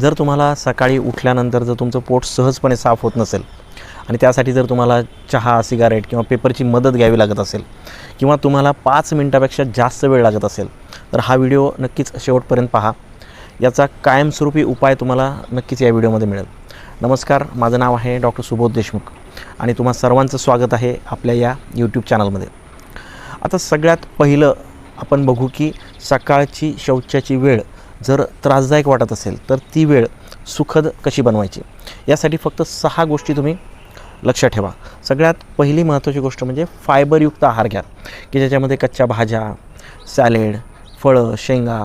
जर तुम्हाला सकाळी उठल्यानंतर जर तुमचं पोट सहजपणे साफ होत नसेल आणि त्यासाठी जर तुम्हाला चहा सिगारेट किंवा पेपरची मदत घ्यावी लागत असेल किंवा तुम्हाला पाच मिनटापेक्षा जास्त वेळ लागत असेल तर हा व्हिडिओ नक्कीच शेवटपर्यंत पहा. याचा कायमस्वरूपी उपाय तुम्हाला नक्कीच या व्हिडिओमध्ये मिळेल. नमस्कार माझं नाव आहे डॉक्टर सुबोध देशमुख आणि तुम्हा सर्वांचं स्वागत आहे आपल्या या यूट्यूब चॅनलमध्ये. आता सगळ्यात पहिलं आपण बघू की सकाळची शौचाची वेळ जर त्रासदायक वाटत असेल तर ती वेळ सुखद कशी बनवायची? यासाठी फक्त सहा गोष्टी तुम्ही लक्षात ठेवा. सगळ्यात पहिली महत्त्वाची गोष्ट म्हणजे फायबरयुक्त आहार घ्या की ज्याच्यामध्ये कच्च्या भाज्या सॅलेड फळं शेंगा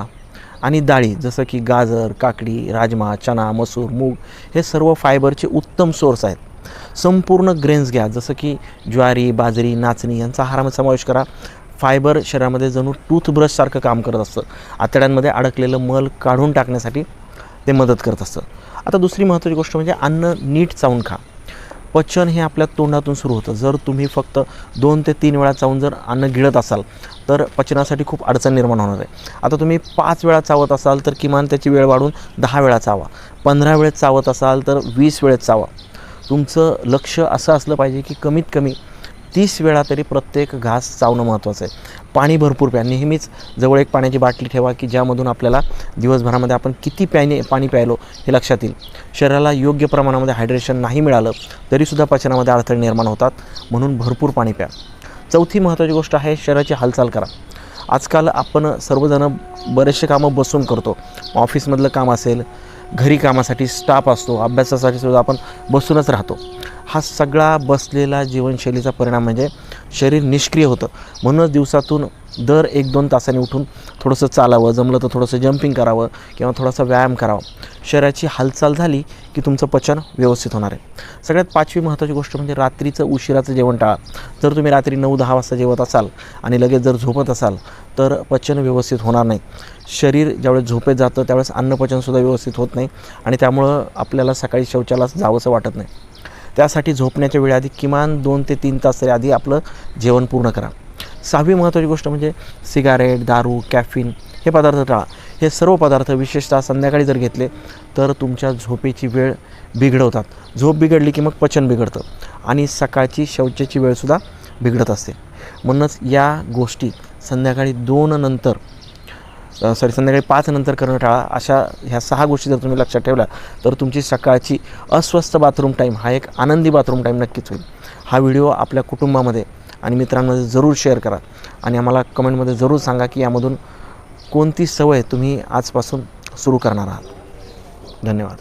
आणि डाळी जसं की गाजर काकडी राजमा चना मसूर मूग हे सर्व फायबरचे उत्तम सोर्स आहेत. संपूर्ण ग्रेन्स घ्या जसं की ज्वारी बाजरी नाचणी यांचा आहारामध्ये समावेश करा. फायबर शरीरामध्ये जणू टूथब्रशसारखं काम करत असतं. आतड्यांमध्ये अडकलेलं मल काढून टाकण्यासाठी ते मदत करत असतं. आता दुसरी महत्त्वाची गोष्ट म्हणजे अन्न नीट चावून खा. पचन हे आपल्या तोंडातून सुरू होतं. जर तुम्ही फक्त दोन ते तीन वेळा चावून जर अन्न गिळत असाल तर पचनासाठी खूप अडचण निर्माण होणार आहे. आता तुम्ही पाच वेळा चावत असाल तर किमान त्याची वेळ वाढून दहा वेळा चावा. पंधरा वेळेत चावत असाल तर वीस वेळेत चावा. तुमचं लक्ष असं असलं पाहिजे की कमीत कमी तीस वेळा तरी प्रत्येक घास चावणं महत्त्वाचं आहे. पाणी भरपूर प्या नेहमीच जवळ एक पाण्याची बाटली ठेवा की ज्यामधून आपल्याला दिवसभरामध्ये आपण किती प्याने पाणी प्यायलो हे लक्षात येईल. शरीराला योग्य प्रमाणामध्ये हायड्रेशन नाही मिळालं तरीसुद्धा पचनामध्ये अडथळे निर्माण होतात. म्हणून भरपूर पाणी प्या. चौथी महत्त्वाची गोष्ट आहे शरीराची हालचाल करा. आजकाल आपण सर्वजण बरेचसे कामं बसून करतो. ऑफिसमधलं काम असेल घरी कामासाठी स्टाफ असतो अभ्यासासाठी सुद्धा आपण बसूनच राहतो. हा सगळा बसलेला जीवनशैलीचा परिणाम म्हणजे शरीर निष्क्रिय होतं. म्हणूनच दिवसातून दर एक दोन तासांनी उठून थोडंसं चालावं जमलं तर थोडंसं जंपिंग करावं किंवा थोडासा व्यायाम करावा. शरीराची हालचाल झाली की तुमचं पचन व्यवस्थित होणार आहे. सगळ्यात पाचवी महत्त्वाची गोष्ट म्हणजे रात्रीचं उशिराचं जेवण टाळा. जर तुम्ही रात्री नऊ दहा वाजता जेवत असाल आणि लगेच जर झोपत असाल तर पचन व्यवस्थित होणार नाही. शरीर ज्यावेळेस झोपेत जातं त्यावेळेस अन्नपचनसुद्धा व्यवस्थित होत नाही आणि त्यामुळं आपल्याला सकाळी शौचालयास जावंसं वाटत नाही. त्यासाठी झोपण्याच्या वेळेआधी किमान दोन ते तीन तास तरी आधी आपलं जेवण पूर्ण करा. सहावी महत्त्वाची गोष्ट म्हणजे सिगारेट दारू कॅफिन हे पदार्थ टाळा. हे सर्व पदार्थ विशेषतः संध्याकाळी जर घेतले तर तुमच्या झोपेची वेळ बिघडवतात. झोप बिघडली की मग पचन बिघडतं आणि सकाळची शौचाची वेळसुद्धा बिघडत असते. म्हणूनच या गोष्टी संध्याकाळी दोन नंतर सॉरी संध्याकाळी पाच नंतर करणं टाळा. अशा ह्या सहा गोष्टी जर तुम्ही लक्षात ठेवल्या तर तुमची सकाळची अस्वस्थ बाथरूम टाईम हा एक आनंदी बाथरूम टाईम नक्कीच होईल. हा व्हिडिओ आपल्या कुटुंबामध्ये आणि मित्रांमध्ये जरूर शेअर करा. आणि आम्हाला कमेंटमध्ये जरूर सांगा की यामधून कोणती सवय तुम्ही आजपासून सुरू करणार आहात. धन्यवाद.